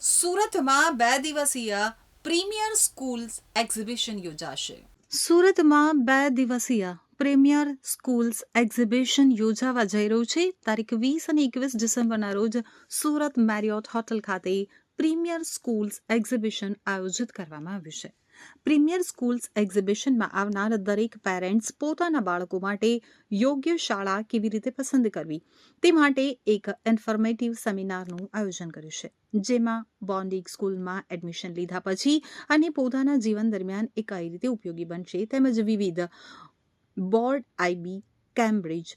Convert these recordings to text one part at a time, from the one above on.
સુરતમાં બે દિવસીય પ્રીમિયર સ્કૂલ્સ એક્ઝિબિશન યોજાશે. સુરતમાં બે દિવસીય પ્રીમિયર સ્કૂલ્સ એક્ઝિબિશન યોજાવા જઈ રહ્યું છે. તારીખ વીસ અને એકવીસ ડિસેમ્બરના રોજ સુરત મેરિયોટ હોટલ ખાતે પ્રીમિયર સ્કૂલ્સ એક્ઝિબિશન આયોજિત કરવામાં આવ્યું છે. પ્રીમિયર સ્કૂલ્સ એક્ઝિબિશનમાં આવનાર દરેક પેરેન્ટ્સ પોતાના બાળકો માટે યોગ્ય શાળા કેવી રીતે પસંદ કરવી તે માટે એક ઇન્ફોર્મેટિવ સેમિનારનું આયોજન કર્યું છે, જેમાં બોન્ડિંગ સ્કૂલમાં એડમિશન લીધા પછી અને પોતાના જીવન દરમિયાન એ કઈ રીતે ઉપયોગી બનશે તેમજ વિવિધ બોર્ડ આઈબી કેમ્બ્રિજ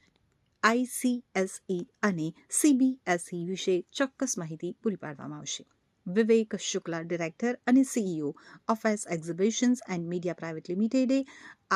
આઈસીએસઈ અને સીબીએસઈ વિશે ચોક્કસ માહિતી પૂરી પાડવામાં આવશે. વિવેક શુક્લા ડિરેક્ટર અને CEO of S exhibitions and media private લિમિટેડે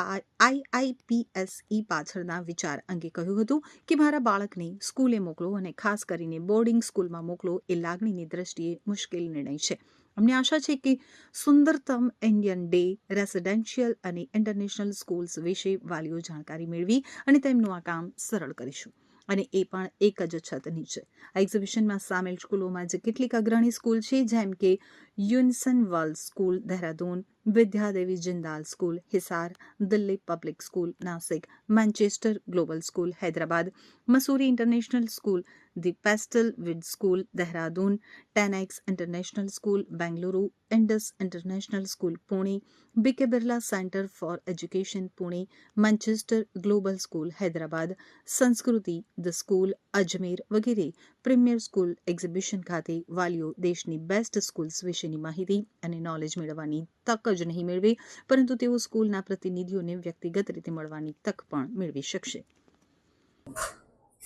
IIPSE પાછળના વિચાર અંગે કહ્યું હતું કે મારા બાળકને સ્કૂલે મોકલો અને ખાસ કરીને બોર્ડિંગ સ્કૂલમાં મોકલો એ લાગણીની દ્રષ્ટિએ મુશ્કેલ નિર્ણય છે. અમને આશા છે કે સુંદરતમ ઇન્ડિયન ડે રેસિડેન્શિયલ અને ઇન્ટરનેશનલ સ્કૂલ્સ વિશે વાલીઓ જાણકારી મેળવી અને તેમનું આ કામ સરળ કરીશું. અને એ પણ એક જ છત નીચે આ એક્ઝિબિશનમાં સામેલ સ્કૂલોમાં જે કેટલીક અગ્રણી સ્કૂલ છે, જેમ કે Unison world school, Dehradun, Vidyadevi Jindal school, Hisar, Delhi public school, Nashik, Manchester global school, Hyderabad, Mussoorie international school, the Pestle Weed school, Dehradun ટેનેક્સ international school, Bengaluru, Indus international school, Pune, BK Birla centre for education, Pune, Manchester global school, Hyderabad, Sanskriti, the school, Ajmer વગેરે premier school exhibition ખાતે વાલીઓ દેશની best schools વિશેની માહિતી અને knowledge મેળવવાની તક જ નહીં મેળવે પરંતુ તેઓ સ્કૂલના પ્રતિનિધિઓને વ્યક્તિગત રીતે મળવાની તક પણ મેળવી શકશે.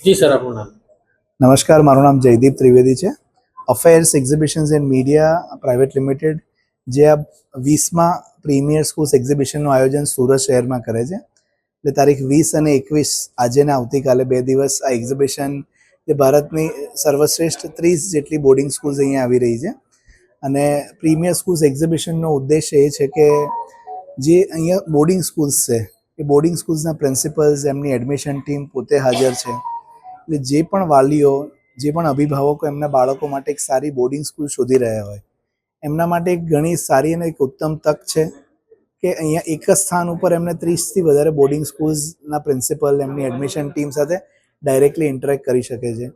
જી સર આપનું નામ? નમસ્કાર મારું નામ જયદીપ ત્રિવેદી છે. Affairs exhibitions and media private limited જે આ વીસમાં પ્રીમિયર સ્કૂલ્સ એક્ઝિબિશનનું આયોજન સુરત શહેરમાં કરે છે. એટલે તારીખ વીસ અને એકવીસ આજે ને આવતીકાલે બે દિવસ આ એક્ઝિબિશન જે ભારતની સર્વશ્રેષ્ઠ ત્રીસ જેટલી બોર્ડિંગ સ્કૂલ્સ અહીંયા આવી રહી છે. અને પ્રીમિયર સ્કૂલ્સ એક્ઝિબિશનનો ઉદ્દેશ એ છે કે જે અહીંયા બોર્ડિંગ સ્કૂલ્સ છે, એ બોર્ડિંગ સ્કૂલ્સના પ્રિન્સિપલ્સ એમની એડમિશન ટીમ પોતે હાજર છે. એટલે જે પણ વાલીઓ, જે પણ અભિભાવકો એમના બાળકો માટે એક સારી બોર્ડિંગ સ્કૂલ શોધી રહ્યા હોય, એમના માટે એક ઘણી સારી અને એક ઉત્તમ તક છે કે અહીંયા એક જ સ્થાન ઉપર એમને ત્રીસથી વધારે બોર્ડિંગ સ્કૂલ્સના પ્રિન્સિપલ એમની એડમિશન ટીમ સાથે ડાયરેક્ટલી ઇન્ટરેક્ટ કરી શકે છે.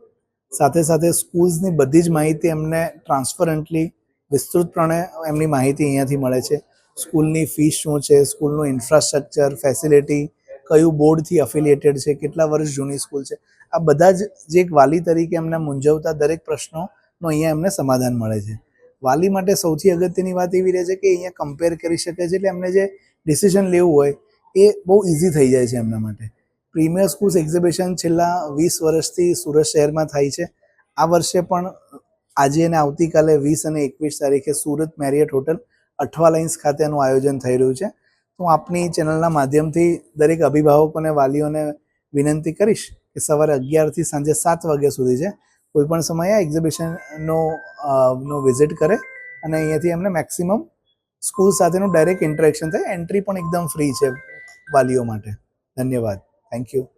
સાથે સાથે સ્કૂલ્સની બધી જ માહિતી એમને ટ્રાન્સપરન્ટલી વિસ્તૃતપણે એમની માહિતી અહીંયાથી મળે છે. સ્કૂલની ફી શું છે? સ્કૂલનું ઇન્ફ્રાસ્ટ્રક્ચર ફેસિલિટી કયું બોર્ડથી અફિલિએટેડ છે? કેટલા વર્ષ જૂની સ્કૂલ છે? આ બધા જ, જે એક વાલી તરીકે એમને મૂંઝવતા દરેક પ્રશ્નોનો અહીંયા એમને સમાધાન મળે છે. વાલી માટે સૌથી અગત્યની વાત એવી રહે છે કે અહીંયા કમ્પેર કરી શકે છે એટલે એમને જે ડિસિઝન લેવું હોય એ બહુ ઇઝી થઈ જાય છે એમના માટે. પ્રીમિયર સ્કૂલ્સ એક્ઝિબિશન છેલ્લા વીસ વર્ષથી સુરત શહેરમાં થાય છે. આ વર્ષે પણ આજે અને આવતીકાલે વીસ અને એકવીસ તારીખે Surat Marriott hotel Athwa lines ખાતે એનું આયોજન થઈ રહ્યું છે. હું આપની ચેનલના માધ્યમથી દરેક અભિભાવકોને વાલીઓને વિનંતી કરીશ કે સવારે અગિયારથી સાંજે સાત વાગ્યા સુધી છે કોઈ પણ સમયે આ એક્ઝિબિશનનો નો વિઝિટ કરે અને અહીંયાથી એમને મેક્સિમમ સ્કૂલ સાથેનું ડાયરેક્ટ ઇન્ટરેક્શન થાય. એન્ટ્રી પણ એકદમ ફ્રી છે વાલીઓ માટે. ધન્યવાદ. Thank you